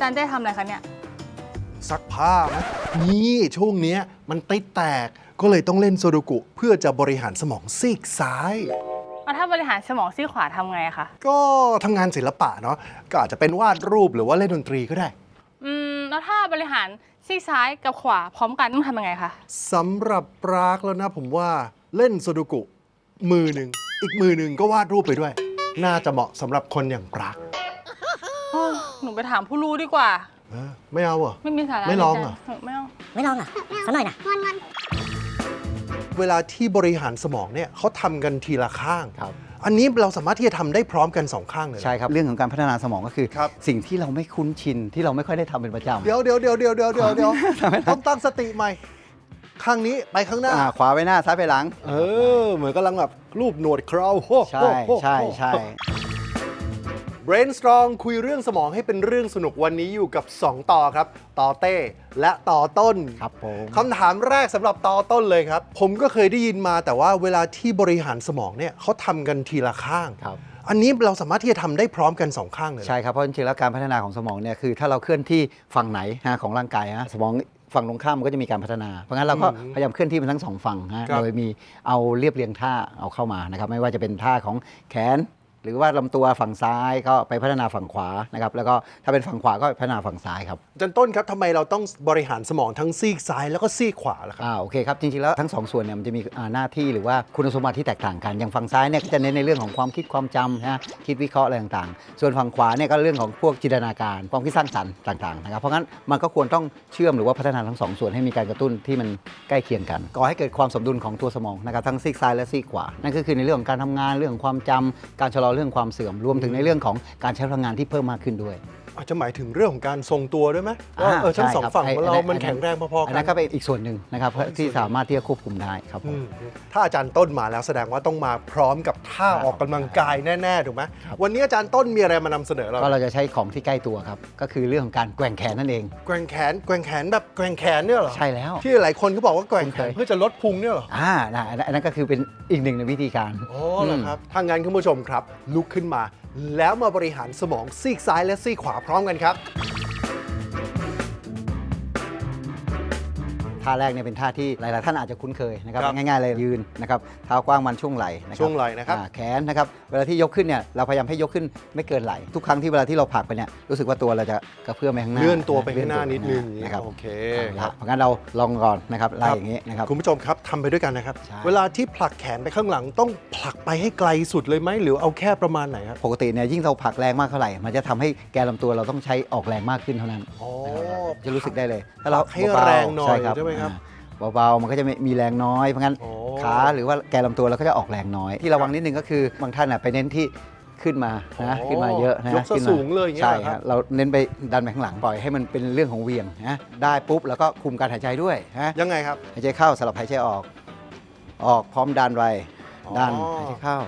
จารย์ได้ทำอะไรคะเนี่ย ซักผ้าไหมนี่ช่วงเนี้ยมันติดแตกก็เลยต้องเล่นโซโดกุ เพื่อจะบริหารสมองซีกซ้ายแล้วถ้าบริหารสมองซีกขวาทำไงอะคะ ก็ทำงานศิลปะเนาะก็อาจจะเป็นวาดรูปหรือว่าเล่นดนตรีก็ได้อืม แล้วถ้าบริหารซีกซ้ายกับขวาพร้อมกันต้องทำยังไงคะ สำหรับปรากแล้วนะผมว่าเล่นโซโดกุ มือหนึ่งอีกมือหนึ่งก็วาดรูปไปด้วย น่าจะเหมาะสำหรับคนอย่างปรากโอ้ห นูไปถามผู้รู้ดีกว่า เออไม่เอาเหรอ ไม่มีสาระไม่ลองเหรอาจาไม่เอาไม่ลองเหรอสักหน่อยนะเวลาที่บริหารสมองเนี่ยเขาทำกันทีละข้าง ครับ อันนี้เราสามารถที่จะทำได้พร้อมกันสองข้างเลยเหรอใช่ครับ เรื่องของการพัฒนาสมองก็คือ ครับ สิ่งที่เราไม่คุ้นชินที่เราไม่ค่อยได้ทำเป็นประจำ เดี๋ยวเดี๋ยวเดี๋ยวเดี๋ยวเดี๋ยวเดี๋ยวเดี๋ยวต้องตั้งสติใหม่ ข้างนี้ไปข้างหน้า อ่าขวาไปหน้าซ้ายไปหลัง เออ เหมือนกำลังแบบรูปหนวดเคราโฮใช่โฮใช่ใช่ brainstorm คุยเรื่องสมองให้เป็นเรื่องสนุกวันนี้อยู่กับ 2 ต่อครับ ต่อเต้และต่อต้นครับผมคำถามแรกสำหรับต่อต้นเลยครับ ผมก็เคยได้ยินมาแต่ว่าเวลาที่บริหารสมองเนี่ยเขาทำกันทีละข้าง ครับ อันนี้เราสามารถที่จะทำได้พร้อมกันสองข้างเลยเหรอ ใช่ครับ เพราะจริงๆแล้วการพัฒนาของสมองเนี่ยคือถ้าเราเคลื่อนที่ฝั่งไหนฮะของร่างกายฮะสมองฝั่งตรงข้ามมันก็จะมีการพัฒนา เพราะงั้นเราก็อืมพยายามเคลื่อนที่มันทั้งสองฝั่งฮะครับ โดยมีเอาเรียบเรียงท่าเอาเข้ามานะครับไม่ว่าจะเป็นท่าของแขน หรือว่าลำตัวฝั่งซ้ายก็ไปพัฒนาฝั่งขวานะครับแล้วก็ถ้าเป็นฝั่งขวาก็พัฒนาฝั่งซ้ายครับ อาจันต้นครับทำไมเราต้องบริหารสมองทั้งซีกซ้ายแล้วก็ซีกขวาล่ะครับ อ่าโอเคครับจริงๆแล้วทั้งสองส่วนเนี่ยมันจะมีอ่าหน้าที่หรือว่าคุณสมบัติที่แตกต่างกันอย่างฝั่งซ้ายเนี่ยก็จะเน้นในเรื่องของความคิดความจำนะคิดวิเคราะห์อะไรต่างๆ ส่วนฝั่งขวาเนี่ยก็เรื่องของพวกจินตนาการความคิดสร้างสรรค์ต่างๆนะครับเพราะงั้นมันก็ควรต้องเชื่อมหรือว่าพัฒนาทั้งสองส่วนให้มีการกระตุ้นที่มันใกล้เคียงกันก่อให้เกิดความสมดุลของตัวสมองนะครับทั้งซีกซ้ายและซีกขวานั่นก็คือในเรื่องของการทำงานเรื่องของความจำการชะลอเรื่องความเสื่อมรวมถึงในเรื่องของการใช้พลังงานที่เพิ่มมากขึ้นด้วย อาจจะหมายถึงเรื่องของการทรงตัวด้วยไหมว่าเออทั้งสองใช่ครับฝั่งของเราไอ้มันแข็งแรงพอๆอักันนนั้นก็เป็นอีกส่วนหนึ่งนะครับที่สามารถที่จะควบคุมได้ครับผมอืมถ้าอาจารย์ต้นมาแล้วแสดงว่าต้องมาพร้อมกับท่าครับออกกำลังกายแน่ๆถูกไหมครับวันนี้อาจารย์ต้นมีอะไรมานำเสนอเราก็เราจะใช้ของที่ใกล้ตัวครับ ก็คือเรื่องของการแกว่งแขนนั่นเอง แกว่งแขนแกว่งแขนแบบแกว่งแขนเนี่ยเหรอใช่แล้วที่หลายคนก็บอกว่าแกว่งแขนคุ้นเคยเพื่อจะลดพุงเนี่ยเหรออ่านะอันนั้นอันนั้นก็คือเป็นอีกหนึ่งในวิธีการโอ้เหรอครับถ้างั้นคุณผู้ชมครับลุกขึ้นมา แล้วมาบริหารสมองซีกซ้ายและซีกขวาพร้อมกันครับ ท่าแรกเนี่ยเป็นท่าที่หลาย ๆ ท่านอาจจะคุ้นเคยนะครับครับง่าย ๆ เลยยืนนะครับเท้ากว้างมันช่วงไหล่นะครับช่วงไหล่นะครับ อ่าแขนนะครับเวลาที่ยกขึ้นเนี่ยเราพยายามให้ยกขึ้นไม่เกินไหล่ทุกครั้งที่เวลาที่เราผลักไปเนี่ยรู้สึกว่าตัวเราจะกระเพื่อมไปข้างหน้าเลื่อนตัวไปข้างหน้าเลื่นิอดตัวนึงไปข้างหานะครับโอเคเอาละเพราะงั้นเราลองก่อนนะครับไล่อย่างนี้นะครับ คุณผู้ชมครับทำไปด้วยกันนะครับ ใช่ เวลาที่ผลักแขนไปข้างหลังต้องผลักไปให้ไกลสุดเลยไหมหรือเอาแค่ประมาณไหนครับปกติเนี่ยยิ่งเราผลักแรงมากเท่าไหร่ มันจะทำให้แกนลำตัวเราต้องใช้ออกแรงมากขึ้นเท่านั้น อ๋อนะครับจะรู้สึกได้เลย ถ้าเราผลักให้เบาๆแรงหน่อยใช่ครับใช่ไหมครับอ่าเบาๆ มันก็จะมีมีแรงน้อย เพราะงั้นโอ้ ขาหรือว่าแกนลำตัวเราก็จะออกแรงน้อย ที่ระวังนิดนึงก็คือบางท่านน่ะไปเน้นที่ขึ้นมานะโอ้ขึ้นมาเยอะนะยกซะขึ้นมาสูงเลยอย่างเงี้ยใช่เหรอคครัรับบเราเน้นไปดันไปข้างหลังปล่อยให้มันเป็นเรื่องของเหวียงนะได้ปุ๊บแล้วก็คุมการหายใจด้วยนะ ยังไงครับ หายใจเข้าสลับหายใจออก ออกพร้อมดันไว้อ๋อดันหายใจเข้า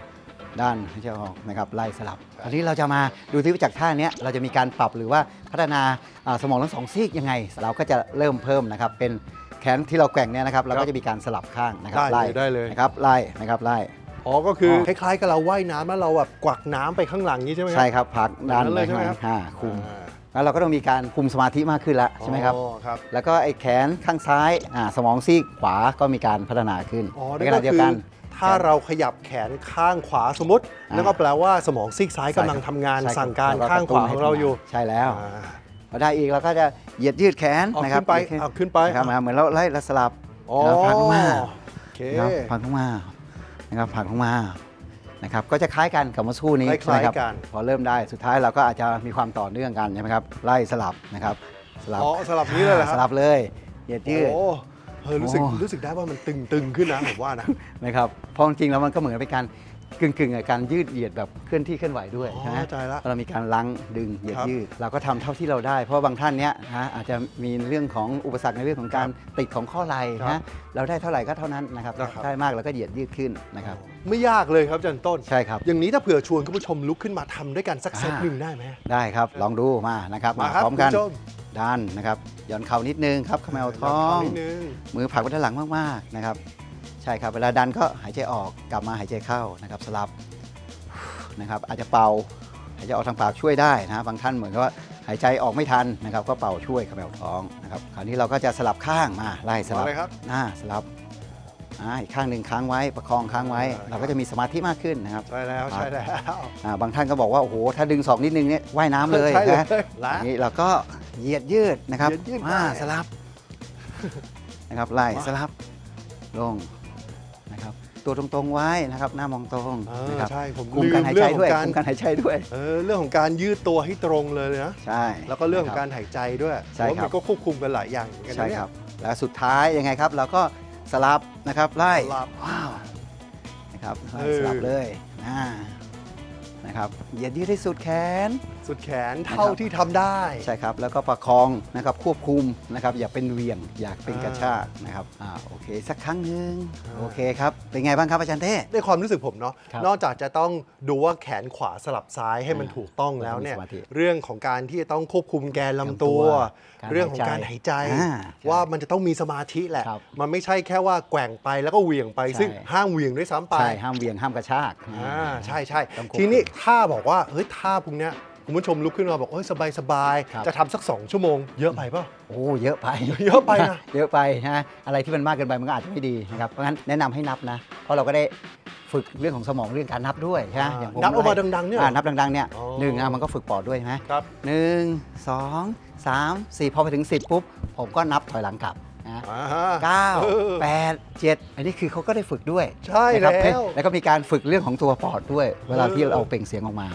ดันหายใจออกนะครับไล่สลับคราวนี้เราจะมาดูที่จากท่าเนี้ยเราจะมีการปรับหรือว่าพัฒนาอ่าสมองทั้งสองซีกยังไง เราก็จะเริ่มเพิ่มนะครับเป็น แขนที่เราแกว่งเนี่ยนะครับเราก็จะมีการสลับข้างนะครับได้เลยได้เลย นะครับไล่นะครับไล่อ๋อ ก็คือคล้ายๆกับเราว่ายน้ำแล้วเราแบบกวักน้ำไปข้างหลังนี้ใช่ไหมครัใช่ครับผลักดันแบบนั้นไปเลยใช่ข้างไหมหครัลับงอ่าคุมอ่าแล้วเราก็ต้องมีการคุมสมาธิมากขึ้นแล้วใช่ไหมครับ อ๋อครับ แล้วก็ไอ้แขนข้างซ้ายอ่าสมองซีกขวาก็มีการพัฒนาขึ้นอ๋อในนั่ขนณะก็เดียวคือกัน ถ้าเราขยับแขนข้างขวาสมมติ อ่านั่นก็แปลว่าสมองซีกซ้ายกำลังทำงานใช่คบสั่งการแล้วข้างขวาของเราอยู่ ใช่แล้ว อ่า พอได้อีกเราก็จะเหยียดยืดแขนเอานะครับขึ้นไปเหยียดเอาขึ้นไปนะครับมาเหมือนเราไล่ละสลับอ๋อแล้วพักลงมาโอเคนะครับพักลงมานะครับพักลงมานะครับก็จะคล้ายกันกับเมื่อสักครู่นี้คล้ายๆใช่ไหมครับกันพอเริ่มได้สุดท้ายเราก็อาจจะมีความต่อเนื่องกันใช่ไหมครับไล่สลับนะครับสลับอ๋อสลับนี้เลยเหรอคสรับลับเลยเหยียดยืด โอ้เออรู้สึกโอ้ รู้สึกได้ว่ามันตึงตึงขึ้นนะผมว่านะ นะครับเพราะจริงๆแล้วมันก็เหมือนเป็นการ กึ่งๆกับการยืดเหยียดแบบเคลื่อนที่เคลื่อนไหวด้วยอ๋อใช่ไหมเข้าใจละเรามีการลังดึงเหยียดครับยืด เราก็ทำเท่าที่เราได้ เพราะว่าบางท่านเนี้ยนะอาจจะมีเรื่องของอุปสรรคในเรื่องของการติดของข้อไหล่ครับนะเราได้เท่าไหร่ก็เท่านั้นนะครับนะครับ ได้มากเราก็เหยียดยืดขึ้นนะครับ ไม่ยากเลยครับอาจันต้น ใช่ครับ อย่างนี้ถ้าเผื่อชวนคุณผู้ชมลุกขึ้นมาทำด้วยกันสักเซตอ่าหนึ่งได้ไหม ได้ครับ ลองดูมานะครับมาครับพร้อมกันคุณผู้ชม ดันนะครับหย่อนเข่านิดนึงครับเขมวท้องนิดนึง มือผลักไปด้านหลังมากๆนะครับ ใช่ครับเวลาดันก็หายใจออกกลับมาหายใจเข้านะครับสลับนะครับอาจจะเป่าหายใจออกทางปากช่วยได้นะบางท่านเหมือนกับว่าหายใจออกไม่ทันนะครับก็เป่าช่วยเขมวท้องนะครับคราวนี้เราก็จะสลับข้างมาไล่สลับมาเลยครับ หน้าสลับอ่าอีกข้างหนึ่งค้างไว้ประคองค้างไว้อ่าเราก็จะมีสมาธิมากขึ้นนะครับ ใช่แล้วใช่แล้วอ่าบางท่านก็บอกว่า โอ้โห ถ้าดึงศอกนิดนึงเนี่ยว่ายน้ำเลยใช่เลยนะละอันนี้เราก็เหยียดยืดนะครับเหยียดยืดอ่าไปสลับนะครับไล่มาสลับลงนะครับ ตัวตรงๆไว้นะครับ หน้ามองตรงเออนะครับใช่ผมคุมลืการมหายเรื่ใจองขอด้วยงการ คุมการหายใจด้วย เออเรื่องของการยืดตัวให้ตรงเลยนะ ใช่ แล้วก็เรื่องของนะคกาบรหายใจด้วยใช่เพราะครัมับนก็ควบคุมกันหลายอย่างเหมือนกันนะใช่เนี่ย ครับ แล้วสุดท้ายยังไงครับ เราก็สลับนะครับไล่สลับว้าวนะครับไล่เออ สลับเลยอ่านะครับเหยียดยืดให้สุดแขนสุดแขนเท่าที่ทำได้ ใช่ครับแล้วก็ประคองนะครับควบคุมนะครับอย่าเป็นเหวียงอยากเป็นกระชากนะครับอ่าโอเค สักครั้งหนึ่งอ่าโอเคครับเป็นไงบ้างครับอาจารย์เต้ ในความรู้สึกผมเนาะครับนอกจากจะต้องดูว่าแขนขวาสลับซ้ายให้มันอ่าถูกต้องแล้วเนี่ยมีสมาธิเรื่องของการที่จะต้องควบคุมแกนลำตัว การเรื่องของการหายใจอ่าว่ามันจะต้องมีสมาธิแหละ ครับมันไม่ใช่แค่ว่าแกว่งไปแล้วก็เหวี่ยงไป ใช่ ซึ่งห้ามเหวี่ยงด้วยซ้ำไปใช่ห้ามเหวียงห้ามกระชากอ่าใช่ใช่ต้องควบคุม ทีนี้ถ้าบอกว่าเฮ้ยท่าพวกเนี้ย คุณผู้ชมลุกขึ้นมาบอกเฮ้ยสบายสบายๆครับ จะทำสัก 2 ชั่วโมง เยอะไปเปล่า โอ้เยอะไป เยอะไปนะ เยอะไปนะอะไรที่มันมากเกินไปมันก็อาจจะไม่ดีนะครับเพราะงั้นแนะนำให้นับนะ เพราะเราก็ได้ฝึกเรื่องของสมองเรื่องการนับด้วยใช่ไหมอ่าอย่างผมนับออกมาไล่ดังๆเนี่ยอ่านับดังๆเนี่ยอ๋อ หนึ่งอะมันก็ฝึกปอดด้วยใช่ไหมครับ หนึ่งสองสามสี่พอไปถึง 10 ปุ๊บ ผมก็นับถอยหลังกลับนะอ่าฮะเก้าเออแปดเจ็ดอันนี้คือเขาก็ได้ฝึกด้วยใช่นะครับแล้ว แล้วก็มีการฝึกเรื่องของตัวปอดด้วย เวลาที่เออเราเปล่งเสียงออกมา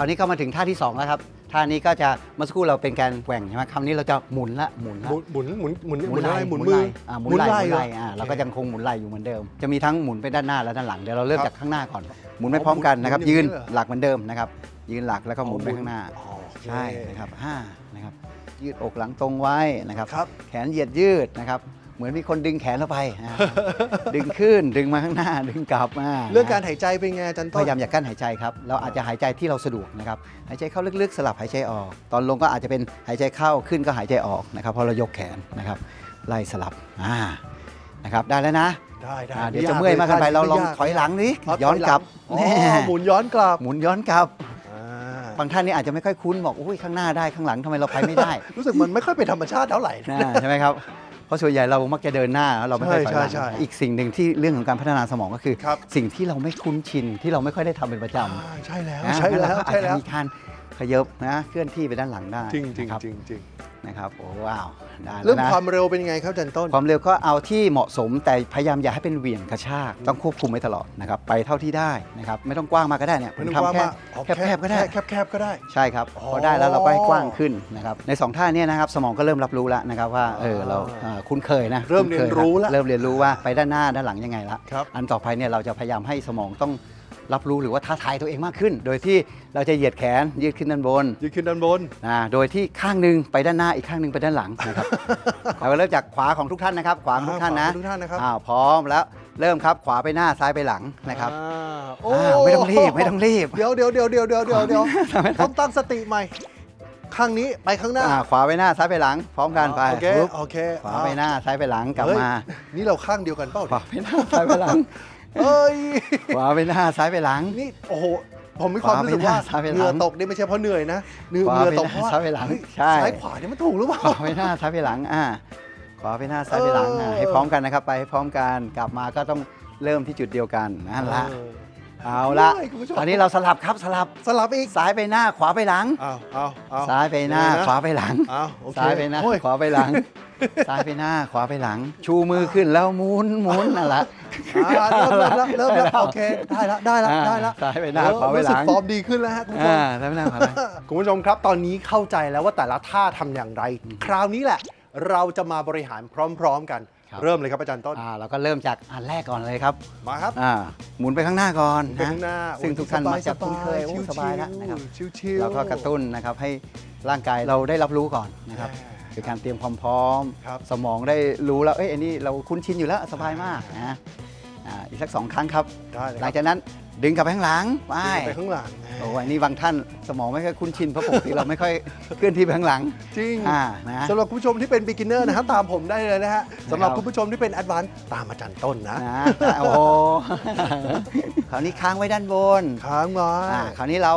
ราวนี้ก็มาถึงท่าที่ 2 แล้วครับ ท่านี้ก็จะเมื่อสักครู่เราเป็นการแกว่งใช่ไหมคำนี้เราจะหมุนละหมุนหละมุนหมุนหมุนหมุนหมุนอะไรหมุนไหมือล่อ่าหมุนไหล่หมุนไหล่เหรออ่าโอเคเราก็ยังคงหมุนไหล่อยู่เหมือนเดิม จะมีทั้งหมุนไปด้านหน้าและด้านหลัง เดี๋ยวเราเริ่มครับจากข้างหน้าก่อน หมุนไปพร้อมกันนะครับหมุนอย่างยืนนี้เหรอหลักเหมือนเดิมนะครับ ยืนหลักแล้วก็หมุนไปข้างหน้าอ๋อโอเคใช่นะครับห้านะครับ ยืดอกหลังตรงไว้นะครับครับแขนเหยียดยืดนะครับ เหมือนมีคนดึงแขนเราไปอ่าดึงขึ้นดึงมาข้างหน้า ดึงกลับมาเรื่องการหายใจเป็นไงอาจันพต้น ยายามอย่ากั้นหายใจครับ เราอาจจะหายใจที่เราสะดวกนะครับ หายใจเข้าลึกๆ สลับหายใจออก ตอนลงก็อาจจะเป็นหายใจเข้าขึ้นก็หายใจออกนะครับเพราะเรายกแขนนะครับ ไล่สลับอ่านะครับได้แล้วนะได้ได้อ่าเดี๋ยวจะเมื่อยมากเกินไปเราลองถอยหลังนี้อ๋อย้อนกลับถอยหลังอ๋แน่อหมุนย้อนกลับหมุนย้อนกลับ อ่าบางท่านนี่อาจจะไม่ค่อยคุ้นบอกอุ้ยข้างหน้าได้ข้างหลังทำไมเราไปไม่ได้ รู้สึกมันไม่ค่อยเป็นธรรมชาติเท่าไหร่นะใช่ไหมครับ เพราะส่วนใหญ่เรามักจะเดินหน้าแล้วเราไม่ค่อยถอยหลังใช่ใช่ใช่อีกสิ่งหนึ่งที่เรื่องของการพัฒนาสมองก็คือ ครับ สิ่งที่เราไม่คุ้นชินที่เราไม่ค่อยได้ทำเป็นประจำ อ่าใช่แล้วนะใช่แล้วงั้นเราก็อาจใช่จะแล้ว มีการขยับนะเคลื่อนที่ไปด้านหลังได้จริงจริงนะครับ จริงจริง นะครับโอ้ว้าวได้เรื่องแล้วนะความเร็วเป็นยังไงครับอาจันต้น ความเร็วก็เอาที่เหมาะสมแต่พยายามอย่าให้เป็นเหวี่ยงกระชากต้องควบคุมไว้ตลอดนะครับไปเท่าที่ได้นะครับไม่ต้องกว้างมากก็ได้เนี่ยไม่ต้องผว่าทำแค่มาอ๋อแคบๆก็ได้แคบแคบๆก็ได้ ใช่ครับอ๋อพอได้แล้วเราก็ให้กว้างขึ้นนะครับในสองท่าเนี้นะครับสมองก็เริ่มรับรู้แล้วนะครับว่าเออเราอ่าเอ่อคุ้นเคยนะเริ่มคุ้นคเรียนรู้แล้วเริ่มเรียนรู้ว่าไปด้านหน้าด้านหลังยังไงละครับ อันต่อไปเนี่ยเราจะพยายามให้สมองต้อง รับรู้หรือว่าท้าทายตัวเองมากขึ้น โดยที่เราจะเหยียดแขนยืดขึ้นด้านบนยืดขึ้นด้านบน นะโดยที่ข้างหนึ่งไปด้านหน้าอีกข้างหนึ่งไปด้านหลังนะครับเราเริ่มจากขวาของทุกท่านนะครับ ขวาของทุกท่านนะขวของทุกท่านนะครับ อ้าวพร้อมแล้วเริ่มครับขวาไปหน้าซ้ายไปหลังนะครับอ่าโอ้อ่าไม่ต้องรีบไม่ต้องรีบ เดี๋ยวเดี๋ยวเดี๋ยวเดี๋ยวเดี๋ยวเดี๋ยวเดี๋ยวต้องตั้งสติใหม่ ข้างนี้ไปข้างหน้าอ่าขวาไปหน้าซ้ายไปหลัง พร้อมกันไปโอเคปุ๊บโอเคขวาไปหน้าซ้ายไปหลังกลับเฮ้ยมานี่เราข้างเดียวกันเปล่าขวาไปหน้าซ้ายไปหลัง เอ้ยขวาไปหน้าซ้ายไปหลัง นี่โอ้โหผมมีความรู้สึกว่าขวาไปหน้าซ้ายไปหลัง เหงื่อตกนี่ไม่ใช่เพราะเหนื่อยนะเหงื่อขวาเหงื่อไปตกหเพน้าราะว่าซ้ายไปหลัง เฮ้ยใช่ ซ้ายขวาเนี่ยมันถูกหรือเปล่า ขวาไปหน้าซ้ายไปหลัง อ่า ขวาไปหน้าซ้ายไปหลังอ่าเออ ให้พร้อมกันนะครับ ไปให้พร้อมกัน กลับมาก็ต้องเริ่มที่จุดเดียวกันนั่นละ เออ เอาละ เฮ้ยคุณผู้ชม ตอนนี้เราสลับครับสลับ สลับอีกซ้ายไปหน้า ขวาไปหลัง เอาเอาเอา ซ้ายไปหน้า ยังไงนะ ขวาไปหลัง เอาโอเคซ้ายไปหน้า โอ้ยขวาไปหลัง ซ้ายไปหน้าขวาไปหลัง ชูมือขึ้นแล้วหมุนหมุนนั่นแหละอ่าเริ่มแล้วเริ่มแล้วโอเคได้ละได้ละอ่าได้ละซ้ายไปหน้าเออขวาไปหลัง รู้สึกฟอร์มดีขึ้นแล้วฮะคุณผู้ชอ่าม ซ้ายไปหน้าขวาไปหลัง คุณผู้ชมครับ ตอนนี้เข้าใจแล้วว่าแต่ละท่าทำอย่างไร คราวนี้แหละ เราจะมาบริหารพร้อมๆกัน ครับ เริ่มเลยครับอาจารย์ต้น อ่าเราก็เริ่มจากอันแรกก่อนเลยครับมาครับอ่าหมุนไปข้างหน้าก่อนไปข้างหน้าซึ่งโอ้ยทุกท่านสบมักจะคุ้นเคยโอ้ชิวๆสบายแล้วนะครับชิวๆเราก็กระตุ้นนะครับให้ร่างกายเราได้รับรู้ก่อนนะครับ อ่า คือการเตรียมความพร้อม ครับสมองได้รู้แล้วเอ้ยอันนี้เราคุ้นชินอยู่แล้วสบายมากนะอ่าอีกสักสองครั้งครับ ได้เลยหคลัรังบจากนั้นดึงกลับไปข้างหลังไปไปข้างหลังโอ้ยนี่บางท่านสมองไม่ค่อยคุ้นชินเพราะปกติเราไม่ค่อยเคลื่อนที่ไปข้างหลังจริงอ่านะ สำหรับคุณผู้ชมที่เป็น beginner นะครับตามผมได้เลยนะฮะสำหรับครับ คุณผู้ชมที่เป็น advanced ตามอาจารย์ต้นนะนะโอ้โหคราวนี้ค้างไว้ด้านบนค้างไว้อ่าคราวนี้เรา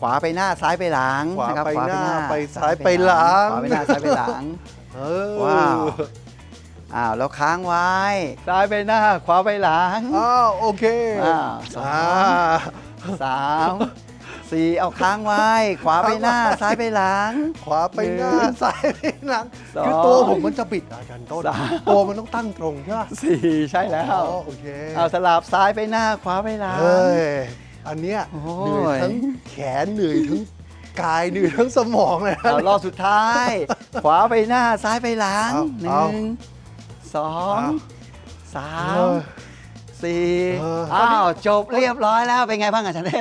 ขวาไปหน้าซ้ายไปหลังขวานะครับไปหน้าไปซ้ซ้ายไปหลังขวาไปหน้าซ้ายไปหลังเออว้าวอ้าวแล้วค้างไว้ ซ้ายไปหน้า ขวาไปหลังอ้าวโอเคอ้าวสองอ่าสามสี่เอาค้างไว้ ขวาไปหน้า ซ้ายไปหลัง ขวาไปหน้าหนึ่งซ้ายไปหลังสองคือตัวผมมันจะบิดอาจารย์ต้นสามตัวมันต้องตั้งตรงใช่ไหมสี่ใช่แล้วอ๋อโอเค เอาสลับซ้ายไปหน้า ขวาไปหลังเฮ้ย อันเนี้ยโอ้เหนื่อยยทั้งแขนเหนื่อยทั้งกายเหนื่อยทั้งสมองเลยนะเอารอบสุดท้าย ขวาไปหน้าซ้ายไปหลังเอาหเอานึ่งสองเอาสาเอมอสี่เอออ้าวจบเรียบร้อยแล้วเป็นไงบ้างอาจารย์เต้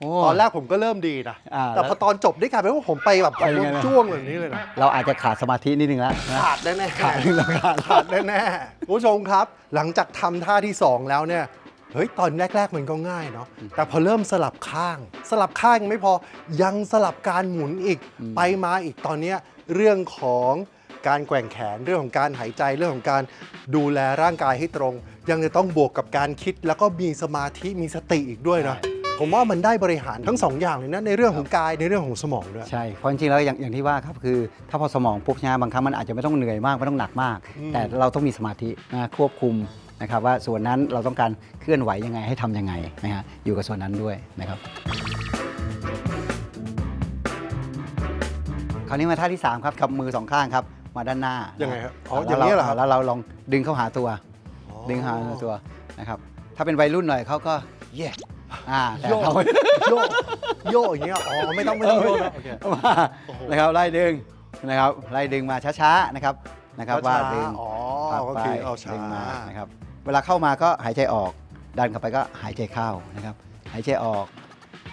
โอ้ตอนแรกผมก็เริ่มดีนะอ่าแต่พอตอนจบได้กลายเป็นว่าผมไปแบบไปยังไงนะจ้วงแบบนี้เลยนะ เราอาจจะขาดสมาธินิดนึงแล้วนะขาดแน่ๆขาดแล้วขาดขาดแน่ๆคุณผู้ชมครับ หลังจากทำท่าที่ 2 แล้วเนี่ย เฮ้ยตอนแรก ๆ มันก็ง่ายเนาะแต่พอเริ่มสลับข้าง สลับข้างยังไม่พอยังสลับการหมุนอีกไปมาอีกตอนเนี้ยเรื่องของการแกว่งแขนเรื่องของการหายใจเรื่องของการดูแลร่างกายให้ตรง ยังจะต้องบวกกับการคิด แล้วก็มีสมาธิมีสติอีกด้วยนะผมว่ามันได้บริหารทั้งสองอย่างเลยนะในเรื่องของกายในเรื่องของสมองด้วย ใช่เพราะจริงๆแล้วอย่างอย่างที่ว่าครับคือ ถ้าพอสมองปุ๊บเนี่ยบางครั้งมันอาจจะไม่ต้องเหนื่อยมากไม่ต้องหนักมากอืมแต่เราต้องมีสมาธินะควบคุม นะครับว่าส่วนนั้นเราต้องการเคลื่อนไหวยังไงให้ทำยังไงนะฮะอยู่กับส่วนนั้นด้วยนะครับคราวนี้มาท่าที่ 3 ครับกับมือสองข้างครับ มาด้านหน้ายัยังไงครับอ๋ออย่างนี้เหรอครับ แล้วเราลองดึงเข้าหาตัวดึงเข้าหาตัวนะครับถ้าเป็นวัยรุ่นหน่อยเขาก็เย่อ่าแต่โยก เรา โยกโยกอย่างเงี้ยอ๋อไม่ต้องไม่ต้องโยกนะโอเค มาโอ้โห นะครับไล่ดึงนะครับไล่ดึงมาช้าๆนะครับนะครับว่าช้าๆดึงอ๋อพับโอไปเคเอาช้า ดึงมานะครับ เวลาเข้ามาก็หายใจออก ดันเข้าไปก็หายใจเข้านะครับ หายใจออก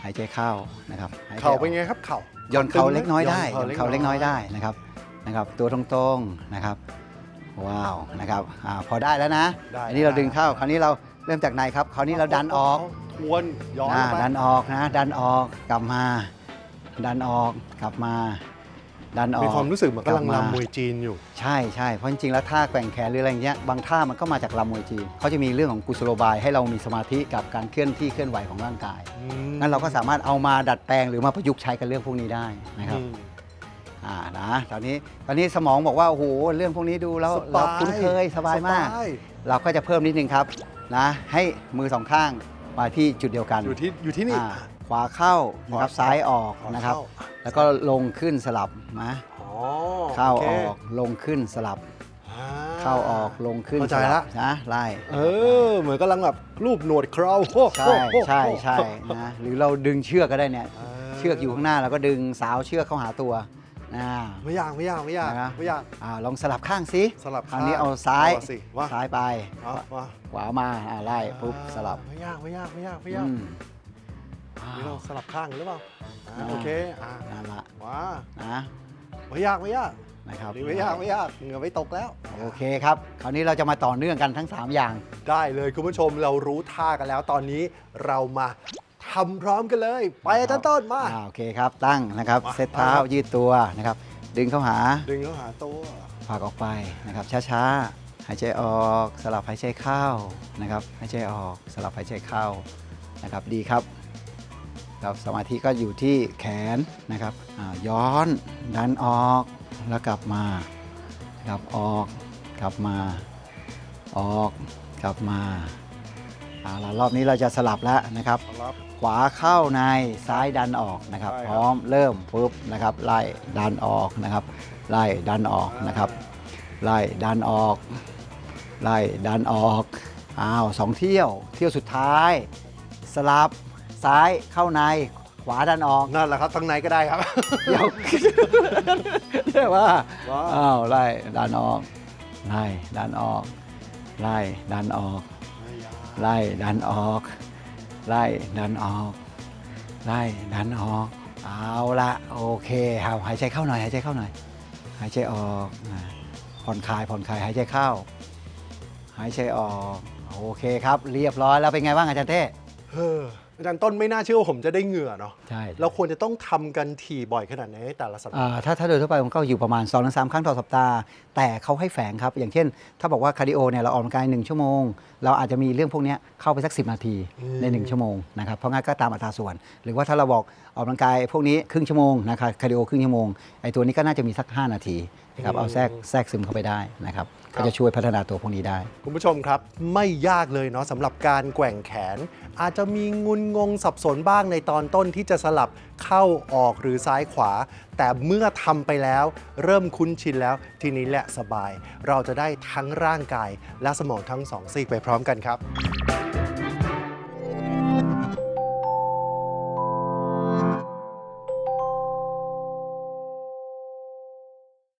หายใจเข้านะครับหยใจอเข่าอกเป็นไงครับเข่าย่อนเข่าตึงไหมเล็กน้อยได้ย่ย่อนเข่าเล็กน้อยได้นะครับนะครับ ตัวตรงๆนะครับ ว้าวนะครับอ่าพอได้แล้วนะได้อันนี้เราดึงเข้า คราวนี้เราเริ่มจากในครับ คราวนี้เราดันออกทวนย้อนอ่าไปดันออกนะ ดันออกกลับมา ดันออกกลับมา ดันออกมีความรู้สึกเหมือนกำลังกลับมาลำมวยจีนอยู่ ใช่ใช่เพราะจริงๆแล้วท่าแกว่งแขนหรืออะไรอย่างเงี้ยบางท่ามันก็มาจากลำมวยจีนเขาจะมีเรื่องของกุศโลบายให้เรามีสมาธิกับการเคลื่อนที่เคลื่อนไหวของร่างกายงั้นเราก็สามารถเอามาดัดแปลงหรือมาประยุกต์ใช้กับเรื่องพวกนี้ได้นะครับอืมอ่านะตอนนี้ตอนนี้สมองบอกว่าโอ้โหเรื่องพวกนี้ดูแล้วสบายเราคุ้นเคยสบายมากสบายเราก็จะเพิ่มนิดนึงครับนะให้มือสองข้างมาที่จุดเดียวกันอยู่ที่อยู่ที่นี่อ่า ขวาเข้านะครับขวาซ้ายออกขวานะครับเข้าแล้วก็ลงขึ้นสลับนะอ๋อเข้าโคออกลงขึ้นสลับอ่เข้าออกลงขึ้นเข้าใจสละบนะไล่เออเหมือนกำลังแบบรูปหนวดเคราใช่ใช่ใช่นะหรือเราดึงเชือกก็ได้เนี่ยเชือกอยู่ข้างหน้าเราก็ดึงสาวเชือกเข้าหาตัวนะไม่ยากไม่ยากไม่ยากนะไม่ยากอ่าลองสลับข้างสิสลับคราวนี้เอาซ้ายเสิว่าซ้ายไปเอาว่าขวามาอ่าไล่ปุ๊บสลับไม่ยากไม่ยากไม่ยากไม่ยากอืม นี่เราสลับข้างหรือเปล่าอ่าอ่า โอเคอ่านั่นละว้านะไม่ยากไม่ยากนะครับนี่ไม่ยากไม่ยากเหงื่อไม่ตกแล้ว โอเคครับ คราวนี้เราจะมาต่อเนื่องกันทั้ง 3 อย่าง ได้เลยคุณผู้ชมเรารู้ท่ากันแล้วตอนนี้เรามาทำพร้อมกันเลย ไปอาจารย์ต้นมา อ่าโอเคครับ ตั้งนะครับ มาเซตเท้ามาครับ ยืดตัวนะครับ ดึงเข้าหาดึงเข้าหาตัวผลักออกไปนะครับ ช้าๆ หายใจออกสลับหายใจเข้านะครับ หายใจออกสลับหายใจเข้านะครับ ดีครับ ครับ สมาธิก็อยู่ที่แขนนะครับอ่าย้อนดันออกแล้วกลับมานะครับออก กลับมา ออกกลับมาเอาล่ะรอบนี้เราจะสลับแล้วนะครับรับ ขวาเข้าในซ้ายดันออกนะครับ ใช่ครับ พร้อมเริ่มปุ๊บนะครับ ไล่ดันออกนะครับ ไล่ดันออกนะครับ ไล่ดันออก ไล่ดันออกอ้าวสองเที่ยวเที่ยวสุดท้าย สลับ ซ้ายเข้าใน ขวาดันออก นั่นแหละครับทางในก็ได้ครับ เดี๋ยวเรียกว่าว้าว อ้าวไล่ดันออก ไล่ดันออก ไล่ดันออก ไล่ดันออก ไล่ดันออก ไล่ดันออก เอาละโอเคครับหายใจเข้าหน่อยหายใจเข้าหน่อย หายใจออกนะผ่อนคลายผ่อนคลายหายใจเข้า หายใจออก โอเคครับ เรียบร้อยแล้วเป็นไงบ้างอาจารย์เต้ เฮ้อ อาจารย์ต้นไม่น่าเชื่อว่าผมจะได้เหงื่อเนาะใช่เราควรจะต้องทำกันถี่บ่อยขนาดไหนในแต่ละสัปดาห์ อ่าถ้าถ้าโดยทั่วไปมันก็อยู่ประมาณ2อถึงสครั้งต่อสัปดาห์ แต่เขาให้แฝงครับ อย่างเช่น ถ้าบอกว่าคาร์ดิโอเนี่ยเราออกกำลังกาย 1 ชั่วโมง เราอาจจะมีเรื่องพวกเนี้ยเข้าไปสัก 10 นาทีใน 1 ชั่วโมงนะครับเพราะงั้นก็ตามอัตราส่วน หรือว่าถ้าเราบอกออกกำลังกายพวกนี้ครึ่งชั่วโมงนะครับคาร์ดิโอครึ่งชั่วโมงไอ้ตัวนี้ก็น่าจะมีสัก 5 นาทีนะ ครับเอาแทรกแทรกซึมเข้าไปได้นะครับก็จะช่วยพัฒนาตัวพวกนี้ได้ คุณผู้ชมครับ ไม่ยากเลยเนาะสำหรับการแกว่งแขน อาจจะมีงุนงงสับสนบ้างในตอนต้นที่จะสลับเข้าออกหรือซ้ายขวา แต่เมื่อทำไปแล้ว เริ่มคุ้นชินแล้ว ทีนี้แหละสบาย เราจะได้ทั้งร่างกายและสมองทั้งสองซีกไปพร้อมกันครับ